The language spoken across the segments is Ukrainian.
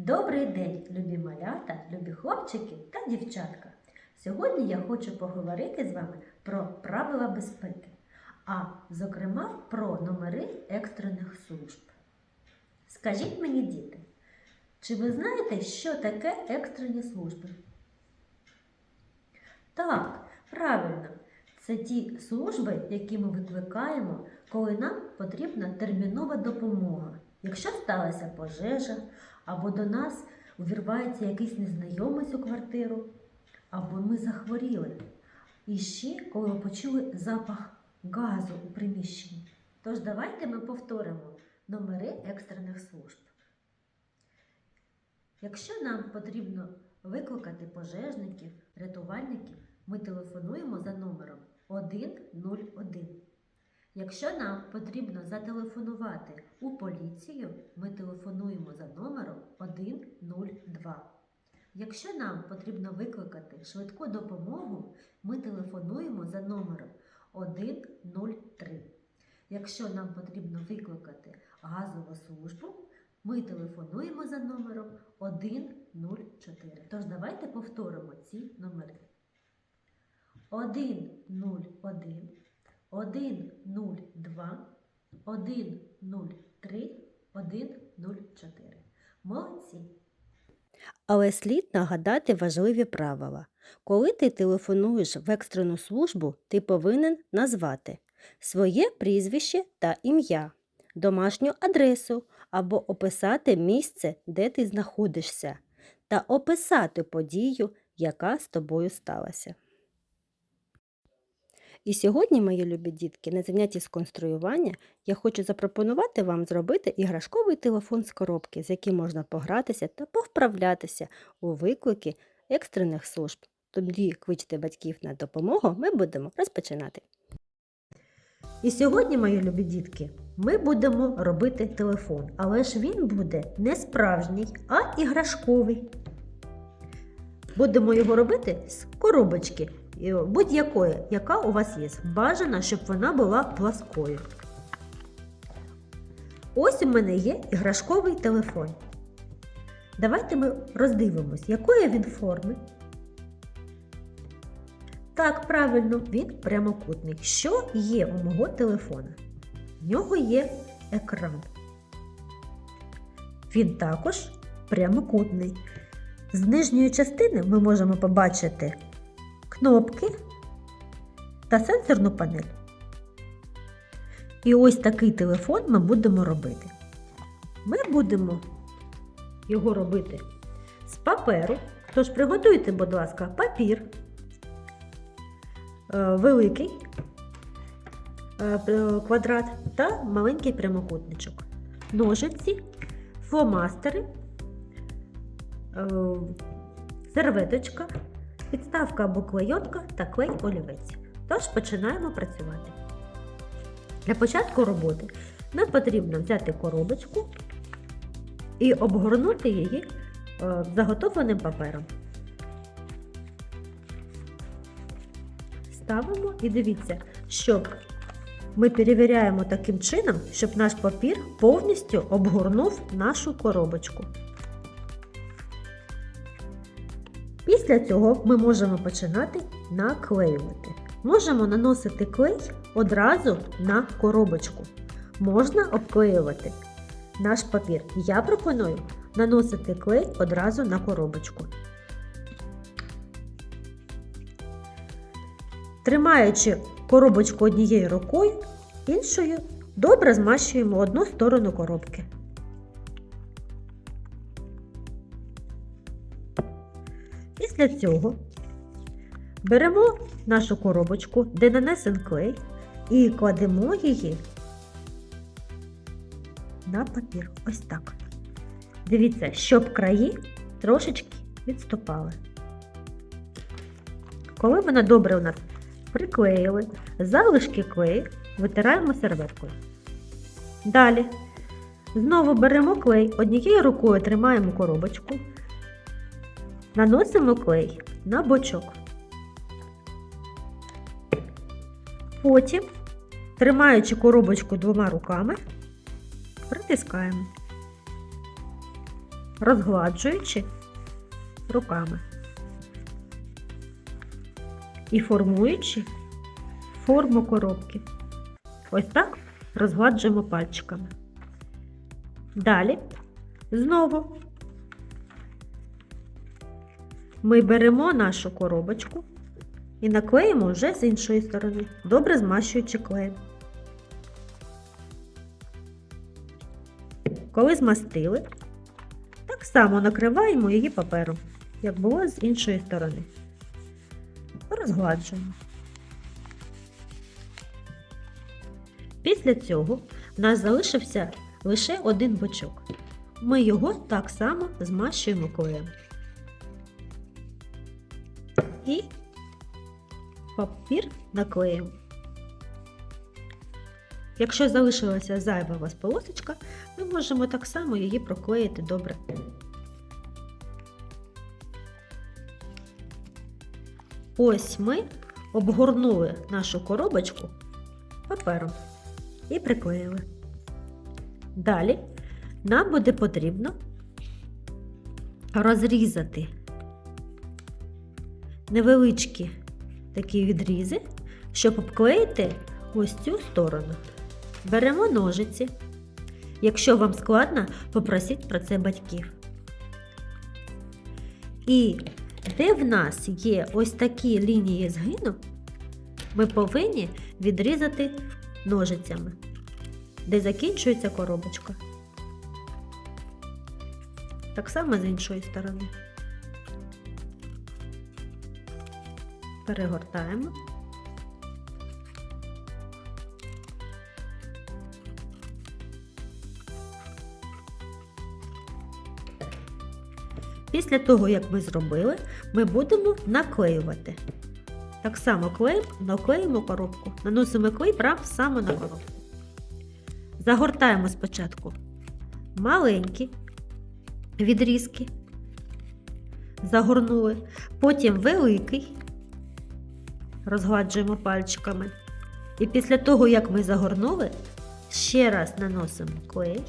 Добрий день, любі малята, любі хлопчики та дівчатка. Сьогодні я хочу поговорити з вами про правила безпеки, а зокрема про номери екстрених служб. Скажіть мені, діти, чи ви знаєте, що таке екстрені служби? Так, правильно, це ті служби, які ми викликаємо, коли нам потрібна термінова допомога. Якщо сталася пожежа, або до нас увірвається якийсь незнайомець у квартиру, або ми захворіли. І ще, коли почули запах газу у приміщенні. Тож давайте ми повторимо номери екстрених служб. Якщо нам потрібно викликати пожежників, рятувальників, ми телефонуємо за номером 101. Якщо нам потрібно зателефонувати у поліцію, ми телефонуємо за номером 102. Якщо нам потрібно викликати швидку допомогу, ми телефонуємо за номером 103. Якщо нам потрібно викликати газову службу, ми телефонуємо за номером 104. Тож давайте повторимо ці номери. 101 102, 103, 104. Молодці. Але слід нагадати важливі правила. Коли ти телефонуєш в екстрену службу, ти повинен назвати своє прізвище та ім'я, домашню адресу або описати місце, де ти знаходишся, та описати подію, яка з тобою сталася. І сьогодні, мої любі дітки, на занятті з конструювання я хочу запропонувати вам зробити іграшковий телефон з коробки, з яким можна погратися та повправлятися у виклики екстрених служб. Тоді кличте батьків на допомогу, ми будемо розпочинати. І сьогодні, мої любі дітки, ми будемо робити телефон, але ж він буде не справжній, а іграшковий. Будемо його робити з коробочки будь-якої, яка у вас є. Бажано, щоб вона була пласкою. Ось у мене є іграшковий телефон. Давайте ми роздивимось, якої він форми. Так, правильно, він прямокутний. Що є у мого телефона? В нього є екран. Він також прямокутний. З нижньої частини ми можемо побачити кнопки та сенсорну панель. І ось такий телефон ми будемо робити. Ми будемо його робити з паперу. Тож приготуйте, будь ласка, папір е, великий е, квадрат та маленький прямокутничок. Ножиці, фломастери, е, серветочка, підставка або клейонка та клей олівець. Тож починаємо працювати. Для початку роботи нам потрібно взяти коробочку і обгорнути її е, заготовленим папером. Ставимо і дивіться, щоб ми перевіряємо таким чином, щоб наш папір повністю обгорнув нашу коробочку. Після цього ми можемо починати наклеювати. Можемо наносити клей одразу на коробочку. Можна обклеювати наш папір. Я пропоную наносити клей одразу на коробочку. Тримаючи коробочку однією рукою, іншою добре змащуємо одну сторону коробки. Після цього беремо нашу коробочку, де нанесен клей, і кладемо її на папір. Ось так. Дивіться, щоб краї трошечки відступали. Коли вона добре у нас приклеїли, залишки клею витираємо серветкою. Далі знову беремо клей, однією рукою тримаємо коробочку, наносимо клей на бочок. Потім, тримаючи коробочку двома руками, притискаємо. розгладжуючи руками і формуючи форму коробки. Ось так розгладжуємо пальчиками. Далі знову ми беремо нашу коробочку і наклеїмо вже з іншої сторони, добре змащуючи клеєм. Коли змастили, так само накриваємо її папером, як було з іншої сторони. Розгладжуємо. Після цього в нас залишився лише один бочок. Ми його так само змащуємо клеєм. І папір наклеїмо. Якщо залишилася зайва у вас полосочка, ми можемо так само її проклеїти добре. Ось ми обгорнули нашу коробочку папером і приклеїли. Далі нам буде потрібно розрізати невеличкі такі відрізи, щоб обклеїти ось цю сторону. Беремо ножиці. Якщо вам складно, попросіть про це батьків. І де в нас є ось такі лінії згину, ми повинні відрізати ножицями, де закінчується коробочка. Так само з іншої сторони. Перегортаємо. Після того, як ми зробили, ми будемо наклеювати. Так само клеїмо, наклеїмо коробку. Наносимо клей прямо саме на коробку. Загортаємо спочатку маленькі відрізки. Загорнули. Потім великий. Розгладжуємо пальчиками. І після того, як ми загорнули, ще раз наносимо клей.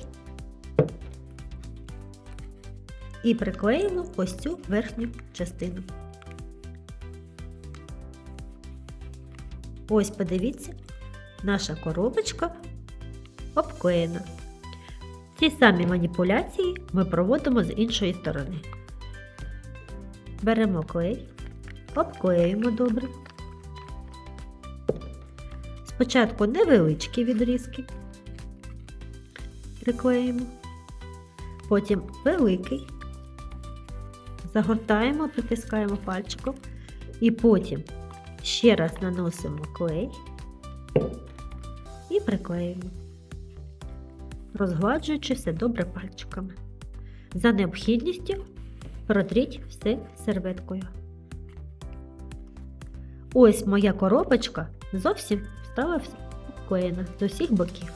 І приклеїмо ось цю верхню частину. Ось подивіться, наша коробочка обклеєна. Ті самі маніпуляції ми проводимо з іншої сторони. Беремо клей, обклеюємо добре. Спочатку невеличкі відрізки, приклеїмо, потім великий, загортаємо, притискаємо пальчиком і потім ще раз наносимо клей і приклеюємо, розгладжуючи все добре пальчиками. За необхідністю протріть все серветкою. Ось моя коробочка зовсім стала обклеєна з усіх боків.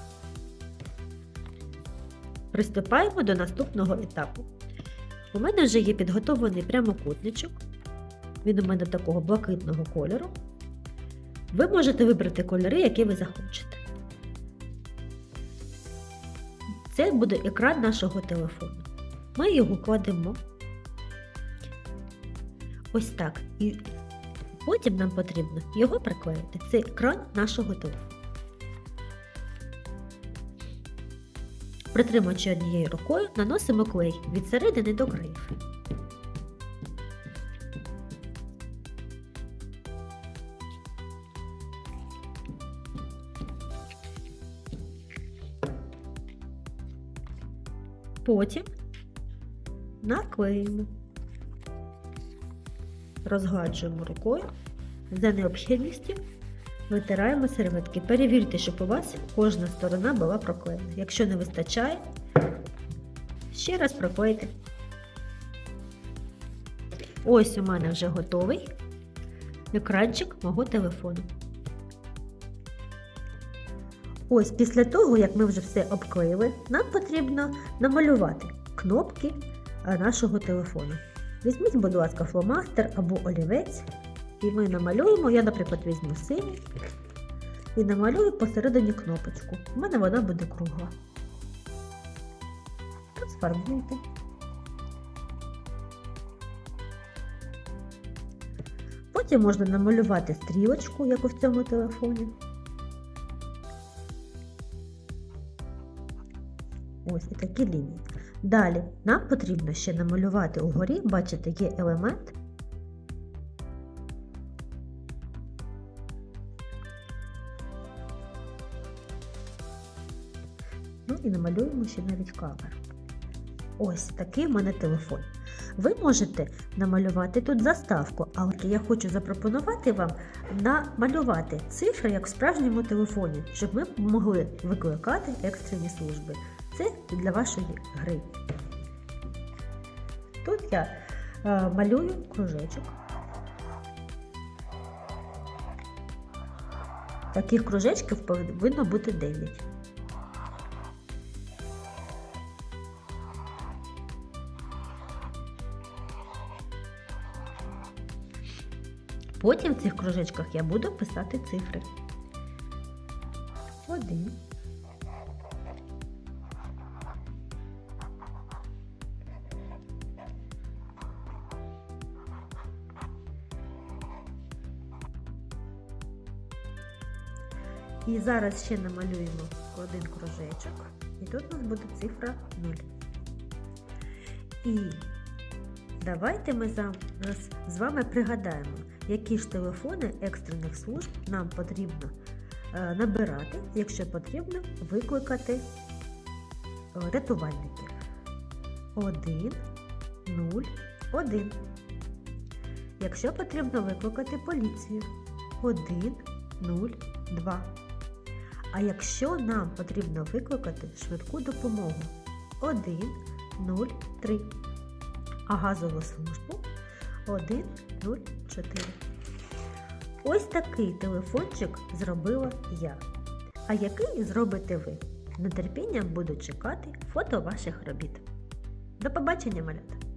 Приступаємо до наступного етапу. У мене вже є підготовлений прямокутничок. Він у мене такого блакитного кольору. Ви можете вибрати кольори, які ви захочете. Це буде екран нашого телефону. Ми його кладемо ось так. Потім нам потрібно його приклеїти. Це екран нашого телефону. Притримуючи однією рукою, наносимо клей від середини до країв. Потім наклеїмо, розгладжуємо рукою, за необхідністю витираємо серветки. Перевірте, щоб у вас кожна сторона була проклеєна. Якщо не вистачає, ще раз проклейте. Ось у мене вже готовий екранчик мого телефону. Ось після того, як ми вже все обклеїли, нам потрібно намалювати кнопки е, нашого телефону. Візьміть, будь ласка, фломастер або олівець. І ми намалюємо, я, наприклад, візьму синій і намалюю посередині кнопочку. У мене вона буде кругла. Розфарбуйте. Потім можна намалювати стрілочку, як у цьому телефоні. Ось і такі лінії. Далі нам потрібно ще намалювати угорі, бачите, є елемент. Ну і намалюємо ще навіть кавер. Ось такий в мене телефон. Ви можете намалювати тут заставку, але я хочу запропонувати вам намалювати цифри як в справжньому телефоні, щоб ми могли викликати екстрені служби. Це для вашої гри. Тут я е, малюю кружечок. Таких кружечків повинно бути 9. Потім в цих кружечках я буду писати цифри. І зараз ще намалюємо один кружечок, і тут у нас буде цифра 0. І давайте ми з вами пригадаємо, які ж телефони екстрених служб нам потрібно е, набирати, якщо потрібно викликати е, рятувальників. 1, 0, 1. Якщо потрібно викликати поліцію 1, 0, 2. А якщо нам потрібно викликати швидку допомогу 1, 0, 3. А газову службу 1, 0, 4. Ось такий телефончик зробила я. А який зробите ви? Нетерпінням буду чекати фото ваших робіт. До побачення, малята!